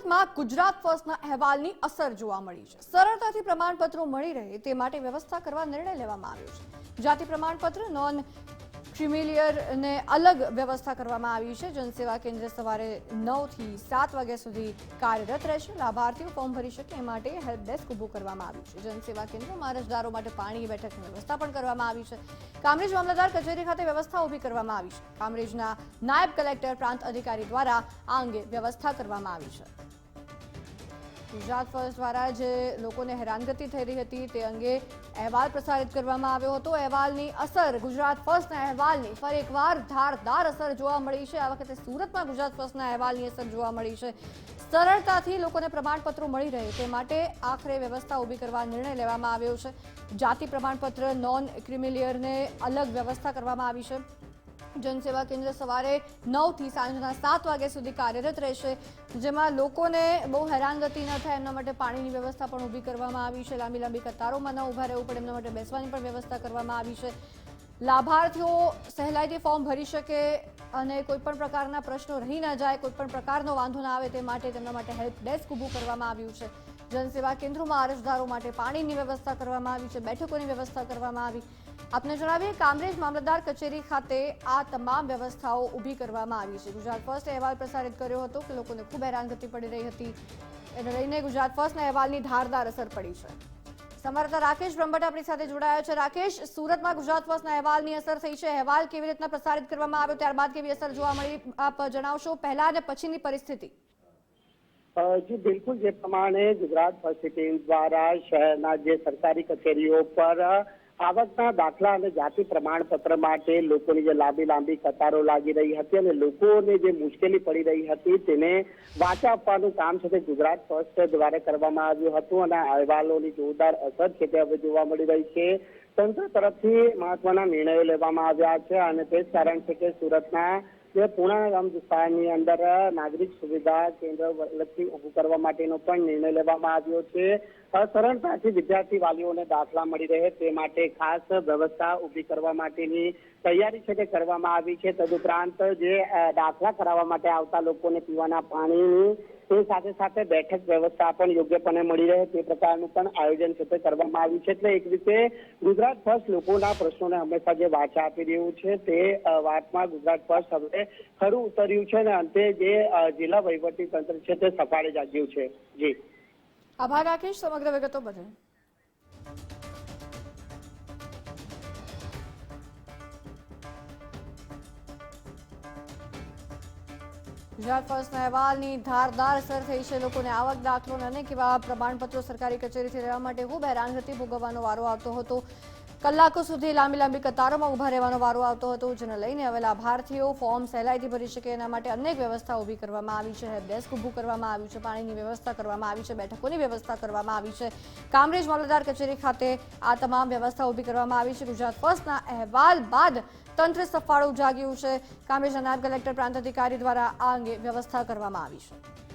સુરતમાં ગુજરાત ફર્સ્ટના અહેવાલની અસર જોવા મળી છે. સરળતાથી પ્રમાણપત્રો મળી રહે તે માટે વ્યવસ્થા કરવા નિર્ણય લેવામાં આવ્યો છે. જાતિ પ્રમાણપત્ર નોન ક્રિમિલિયરને અલગ વ્યવસ્થા કરવામાં આવી છે. જનસેવા કેન્દ્ર સવારે નવથી સાત વાગ્યા સુધી કાર્યરત રહેશે. લાભાર્થીઓ ફોર્મ ભરી શકે એ માટે હેલ્પ ડેસ્ક ઊભું કરવામાં આવ્યું છે. જનસેવા કેન્દ્રમાં અરજદારો માટે પાણી બેઠકની વ્યવસ્થા પણ કરવામાં આવી છે. કામરેજ મામલતદાર કચેરી ખાતે વ્યવસ્થા ઊભી કરવામાં આવી છે. કામરેજના નાયબ કલેક્ટર પ્રાંત અધિકારી દ્વારા આ અંગે વ્યવસ્થા કરવામાં આવી છે. ગુજરાત ફર્સ્ટ દ્વારા જે લોકોને હેરાનગતિ થઈ રહી હતી તે અંગે અહેવાલ પ્રસારિત કરવામાં આવ્યો હતો. અહેવાલની અસર ગુજરાત ફર્સ્ટના અહેવાલની ફરી એકવાર ધારદાર અસર જોવા મળી છે. આ વખતે સુરતમાં ગુજરાત ફર્સ્ટના અહેવાલની અસર જોવા મળી છે. સરળતાથી લોકોને પ્રમાણપત્રો મળી રહે તે માટે આખરે વ્યવસ્થા ઊભી કરવા નિર્ણય લેવામાં આવ્યો છે. જાતિ પ્રમાણપત્ર નોન ક્રિમિલિયરને અલગ વ્યવસ્થા કરવામાં આવી છે. જનસેવા કેન્દ્ર સવારે નવથી સાંજના સાત વાગ્યા સુધી કાર્યરત રહેશે, જેમાં લોકોને બહુ હેરાનગતિ ન થાય, એમના માટે પાણીની વ્યવસ્થા પણ ઊભી કરવામાં આવી છે. લાંબી લાંબી કતારોમાં ન ઊભા રહેવું પડે, એમના માટે બેસવાની પણ વ્યવસ્થા કરવામાં આવી છે. લાભાર્થીઓ સહેલાઈથી ફોર્મ ભરી શકે અને કોઈપણ પ્રકારના પ્રશ્નો રહી ન જાય કોઈપણ પ્રકારનો વાંધો ના આવે તે માટે તેમના માટે હેલ્પ ડેસ્ક ઊભું કરવામાં આવ્યું છે. જનસેવા કેન્દ્રોમાં અરજદારો માટે પાણીની વ્યવસ્થા કરવામાં આવી છે, બેઠકોની વ્યવસ્થા કરવામાં આવી. આપને જણાવીએ, કામરેજ મામલતદાર કચેરી ખાતે આ તમામ વ્યવસ્થાઓ ઊભી કરવામાં આવી છે. ગુજરાત ફર્સ્ટ અહેવાલ પ્રસારિત કર્યો હતો કે લોકોને ખૂબ હેરાનગતિ પડી રહી હતી. એને લઈને ગુજરાત ફર્સ્ટના અહેવાલની ધારદાર અસર પડી છે. સંવાદદાતા રાકેશ બ્રહ્મટ આપણી સાથે જોડાયા છે. રાકેશ, સુરતમાં ગુજરાત ફર્સ્ટના અહેવાલની અસર થઈ છે. અહેવાલ કેવી રીતના પ્રસારિત કરવામાં આવ્યો? ત્યારબાદ કેવી અસર જોવા મળી? આપ જણાવશો પહેલા અને પછીની પરિસ્થિતિ. જી, બિલકુલ. જે પ્રમાણે ગુજરાત ફર્સ્ટ દ્વારા શહેરના જે સરકારી કચેરીઓ પર આવકના દાખલા અને જાતિ પ્રમાણપત્ર માટે લોકોની જે લાંબી લાંબી કતારો લાગી રહી હતી અને લોકોને જે મુશ્કેલી પડી રહી હતી તેને વાચા આપવાનું કામ છે તે ગુજરાત ફર્સ્ટ દ્વારા કરવામાં આવ્યું હતું અને અહેવાલોની જોરદાર અસર છે તે હવે જોવા મળી રહી છે. તંત્ર તરફથી મહત્વના નિર્ણયો લેવામાં આવ્યા છે અને તે જ કારણ છે કે સુરતના જે પૂર્ણા ગામ વિસ્તારની અંદર નાગરિક સુવિધા કેન્દ્ર લક્ષી ઉભું કરવા માટેનો પણ નિર્ણય લેવામાં આવ્યો છે. સરળતાથી વિદ્યાર્થી વાલીઓને દાખલા મળી રહે તે માટે ખાસ વ્યવસ્થા ઊભી કરવા માટેની તૈયારી છે તે કરવામાં આવી છે. તદુપરાંત જે દાખલા કરાવવા માટે આવતા લોકોને પીવાના પાણીની તે સાથે સાથે બેઠક વ્યવસ્થા પણ યોગ્યપણે મળી રહે તે પ્રકારનું પણ આયોજન છે તે કરવામાં આવ્યું છે. એટલે એક રીતે ગુજરાત ફર્સ્ટ લોકોના પ્રશ્નોને હંમેશા જે વાચા આપી રહ્યું છે તે વાતમાં ગુજરાત ફર્સ્ટ હવે ખરું ઉતર્યું છે અને અંતે જે જિલ્લા વહીવટી તંત્ર છે તે સફાળે જાગ્યું છે. જી. આભાર, રાકેશ. સમગ્ર વિગતો બદલ. ગુજરાત ફર્સ્ટના અહેવાલની ધારદાર અસર થઈ છે. લોકોને આવક, દાખલો અને એવા પ્રમાણપત્રો સરકારી કચેરીથી લેવા માટે ખૂબ હેરાનગતિ ભોગવવાનો વારો આવતો હતો. કલાકો સુધી લાંબી લાંબી કતારોમાં ઊભા રહેવાનો વારો આવતો હતો, જેને લઈને હવે લાભાર્થીઓ ફોર્મ સહેલાઈથી ભરી શકે એના માટે અનેક વ્યવસ્થા ઊભી કરવામાં આવી છે. હેલ્પ ઊભું કરવામાં આવ્યું છે. પાણીની વ્યવસ્થા કરવામાં આવી છે. બેઠકોની વ્યવસ્થા કરવામાં આવી છે. કામરેજ મામલતદાર કચેરી ખાતે આ તમામ વ્યવસ્થા ઊભી કરવામાં આવી છે. ગુજરાત ફર્સ્ટના અહેવાલ બાદ તંત્ર સફાળું જાગ્યું છે. કામરેજ નાયબ કલેક્ટર પ્રાંત અધિકારી દ્વારા આ અંગે વ્યવસ્થા કરવામાં આવી છે.